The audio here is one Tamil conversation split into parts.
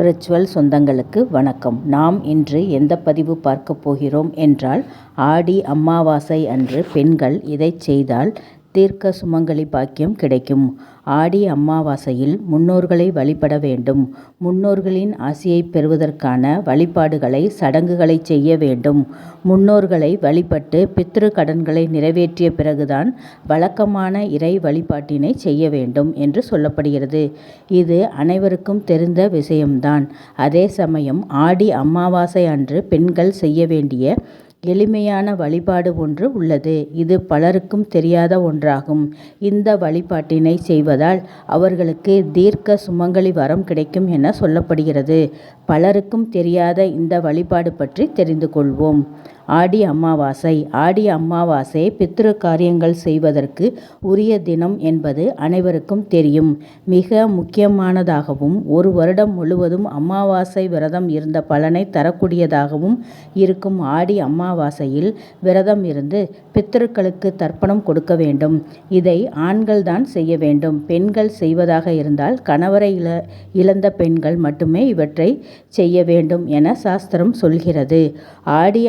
ஸ்பிரிச்சுவல் சொந்தங்களுக்கு வணக்கம். நாம் இன்று எந்த பதிவு பார்க்க போகிறோம் என்றால் ஆடி அமாவாசை அன்று பெண்கள் இதை செய்தால் தீர்க்க சுமங்கலி பாக்கியம் கிடைக்கும். ஆடி அமாவாசையில் முன்னோர்களை வழிபட வேண்டும். முன்னோர்களின் ஆசியை பெறுவதற்கான வழிபாடுகளை சடங்குகளை செய்ய வேண்டும். முன்னோர்களை வழிபட்டு பித்ரு கடன்களை நிறைவேற்றிய பிறகுதான் வழக்கமான இறை வழிபாட்டினை செய்ய வேண்டும் என்று சொல்லப்படுகிறது. இது அனைவருக்கும் தெரிந்த விஷயம்தான். அதே சமயம் ஆடி அமாவாசை அன்று பெண்கள் செய்ய வேண்டிய எளிமையான வழிபாடு ஒன்று உள்ளது. இது பலருக்கும் தெரியாத ஒன்றாகும். இந்த வழிபாட்டினை செய்வதால் அவர்களுக்கு தீர்க்க சுமங்கலி வரம் கிடைக்கும் என சொல்லப்படுகிறது. பலருக்கும் தெரியாத இந்த வழிபாடு பற்றி தெரிந்து கொள்வோம். ஆடி அமாவாசை. ஆடி அமாவாசை பித்ரு காரியங்கள் செய்வதற்கு உரிய தினம் என்பது அனைவருக்கும் தெரியும். மிக முக்கியமானதாகவும் ஒரு வருடம் முழுவதும் அமாவாசை விரதம் இருந்த பலனை தரக்கூடியதாகவும் இருக்கும் ஆடி அமாவாசையில் விரதம் இருந்து பித்திருக்களுக்கு தர்ப்பணம் கொடுக்க வேண்டும். இதை ஆண்கள் தான் செய்ய வேண்டும். பெண்கள் செய்வதாக இருந்தால் கணவரை இழ இழந்த பெண்கள் மட்டுமே இவற்றை செய்ய வேண்டும் என சாஸ்திரம் சொல்கிறது. ஆடி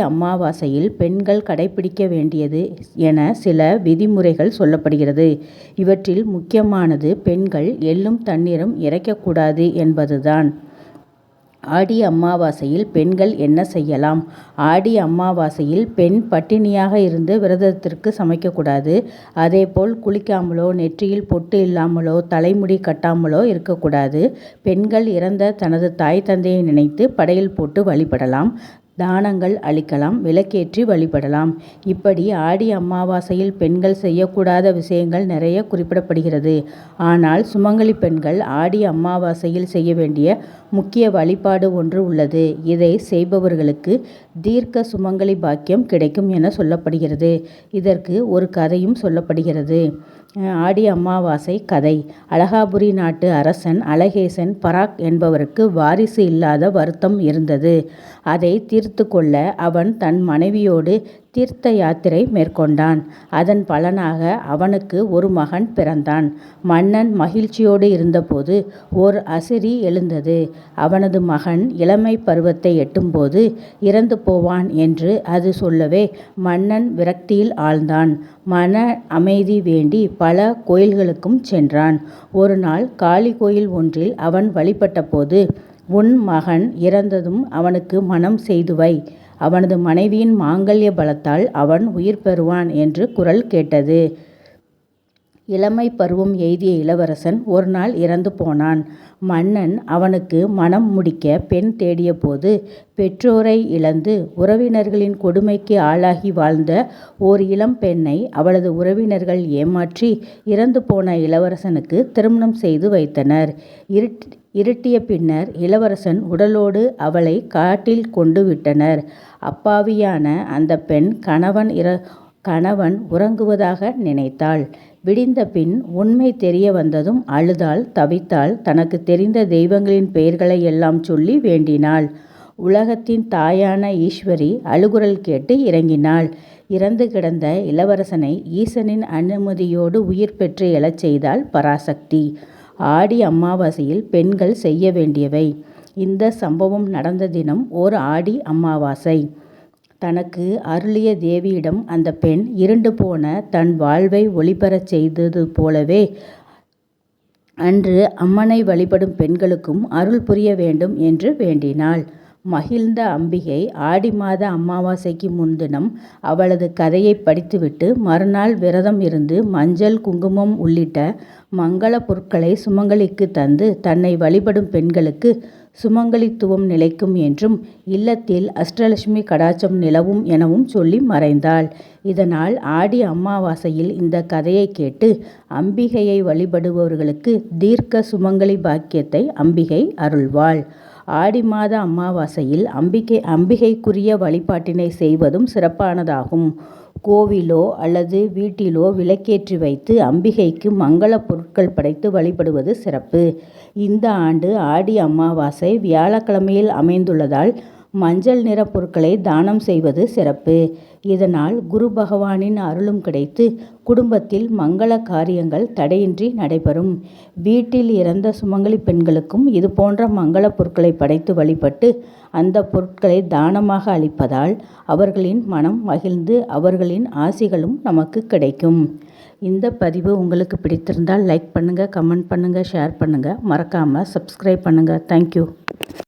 அமாவாசையில் பெண்கள் கடைபிடிக்க வேண்டியது என சில விதிமுறைகள் சொல்லப்படுகிறது. இவற்றில் முக்கியமானது பெண்கள் எள்ளும் தண்ணீரும் இறைக்கக்கூடாது என்பதுதான். ஆடி அமாவாசையில் பெண்கள் என்ன செய்யலாம்? ஆடி அமாவாசையில் பெண் பட்டினியாக இருந்து விரதத்திற்கு சமைக்கக்கூடாது. அதேபோல் குளிக்காமலோ நெற்றியில் பொட்டு இல்லாமலோ தலைமுடி கட்டாமலோ இருக்கக்கூடாது. பெண்கள் இறந்த தனது தாய் தந்தையை நினைத்து படையில் போட்டு வழிபடலாம். தானங்கள் அளிக்கலாம் விளக்கேற்றி வழிபடலாம். இப்படி ஆடி அமாவாசையில் பெண்கள் செய்யக்கூடாத விஷயங்கள் நிறைய குறிப்பிடப்படுகிறது. ஆனால் சுமங்கலி பெண்கள் ஆடி அமாவாசையில் செய்ய வேண்டிய முக்கிய வழிபாடு ஒன்று உள்ளது. இதை செய்பவர்களுக்கு தீர்க்க சுமங்கலி பாக்கியம் கிடைக்கும் என சொல்லப்படுகிறது. இதற்கு ஒரு கதையும் சொல்லப்படுகிறது. ஆடி அமாவாசை கதை. அழகாபுரி நாட்டு அரசன் அழகேசன் பராக் என்பவருக்கு வாரிசு இல்லாத வருத்தம் இருந்தது. அதை தீர்த்து கொள்ள அவன் தன் மனைவியோடு தீர்த்த யாத்திரை மேற்கொண்டான். அதன் பலனாக அவனுக்கு ஒரு மகன் பிறந்தான். மன்னன் மகிழ்ச்சியோடு இருந்தபோது ஓர் அசிரி எழுந்தது. அவனது மகன் இளமை பருவத்தை எட்டும்போது இறந்து போவான் என்று அது சொல்லவே மன்னன் விரக்தியில் ஆழ்ந்தான். மன அமைதி வேண்டி பல கோயில்களுக்கும் சென்றான். ஒரு நாள் காளி கோயில் ஒன்றில் அவன் வழிபட்டபோது உன் மகன் இறந்ததும் அவனுக்கு மனம் செய்துவை அவனது மனைவியின் மாங்கல்ய பலத்தால் அவன் உயிர் பெறுவான் என்று குரல் கேட்டது. இளமை பருவம் எய்திய இளவரசன் ஒரு நாள் இறந்து போனான். மன்னன் அவனுக்கு மணம் முடிக்க பெண் தேடியபோது பெற்றோரை இழந்து உறவினர்களின் கொடுமைக்கு ஆளாகி வாழ்ந்த ஓர் இளம் பெண்ணை அவளது உறவினர்கள் ஏமாற்றி இறந்து போன இளவரசனுக்கு திருமணம் செய்து வைத்தனர். இருட் இருட்டிய பின்னர் இளவரசன் உடலோடு அவளை காட்டில் கொண்டு விட்டனர். அப்பாவியான அந்த பெண் கணவன் இற கணவன் உறங்குவதாக நினைத்தாள். விடிந்த பின் உண்மை தெரிய வந்ததும் அழுதாள் தவித்தாள் தனக்கு தெரிந்த தெய்வங்களின் பெயர்களை எல்லாம் சொல்லி வேண்டினாள். உலகத்தின் தாயான ஈஸ்வரி அழுகுரல் கேட்டு இறங்கினாள். இறந்து கிடந்த இளவரசனை ஈசனின் அனுமதியோடு உயிர் பெற்று எழச் செய்தாள் பராசக்தி. ஆடி அமாவாசையில் பெண்கள் செய்ய வேண்டியவை இந்த சம்பவம் நடந்த தினம் ஓர் ஆடி அமாவாசை. தனக்கு அருளிய தேவியிடம் அந்த பெண் இருண்டு போன தன் வாழ்வை ஒளிபெறச் செய்தது போலவே அன்று அம்மனை வழிபடும் பெண்களுக்கும் அருள் புரிய வேண்டும் என்று வேண்டினாள். மகிழ்ந்த அம்பிகை ஆடி மாத அமாவாசைக்கு முன்தினம் அவளது கதையை படித்துவிட்டு மறுநாள் விரதம் இருந்து மஞ்சள் குங்குமம் உள்ளிட்ட மங்கள பொருட்களை சுமங்கலிக்கு தந்து தன்னை வழிபடும் பெண்களுக்கு சுமங்கலித்துவம் நிலைக்கும் என்றும் இல்லத்தில் அஷ்டலட்சுமி கடாச்சம் நிலவும் எனவும் சொல்லி மறைந்தாள். இதனால் ஆடி அமாவாசையில் இந்த கதையை கேட்டு அம்பிகையை வழிபடுபவர்களுக்கு தீர்க்க சுமங்கலி பாக்கியத்தை அம்பிகை அருள்வாள். ஆடி மாத அமாவாசையில் அம்பிகை அம்பிகைக்குரிய வழிபாட்டினை செய்வதும் சிறப்பானதாகும். கோவிலோ அல்லது வீட்டிலோ விளக்கேற்றி வைத்து அம்பிகைக்கு மங்கள பொருட்கள் படைத்து வழிபடுவது சிறப்பு. இந்த ஆண்டு ஆடி அமாவாசை வியாழக்கிழமையில் அமைந்துள்ளதால் மஞ்சள் நிற பொருட்களை தானம் செய்வது சிறப்பு. இதனால் குரு பகவானின் அருளும் கிடைத்து குடும்பத்தில் மங்கள காரியங்கள் தடையின்றி நடைபெறும். வீட்டில் இறந்த சுமங்கலி பெண்களுக்கும் இது போன்ற மங்கள பொருட்களை படைத்து வழிபட்டு அந்த பொருட்களை தானமாக அளிப்பதால் அவர்களின் மனம் மகிழ்ந்து அவர்களின் ஆசிகளும் நமக்கு கிடைக்கும். இந்த பதிவு உங்களுக்கு பிடித்திருந்தால் லைக் பண்ணுங்கள் கமெண்ட் பண்ணுங்கள் ஷேர் பண்ணுங்கள் மறக்காமல் சப்ஸ்கிரைப் பண்ணுங்கள் தேங்க்யூ.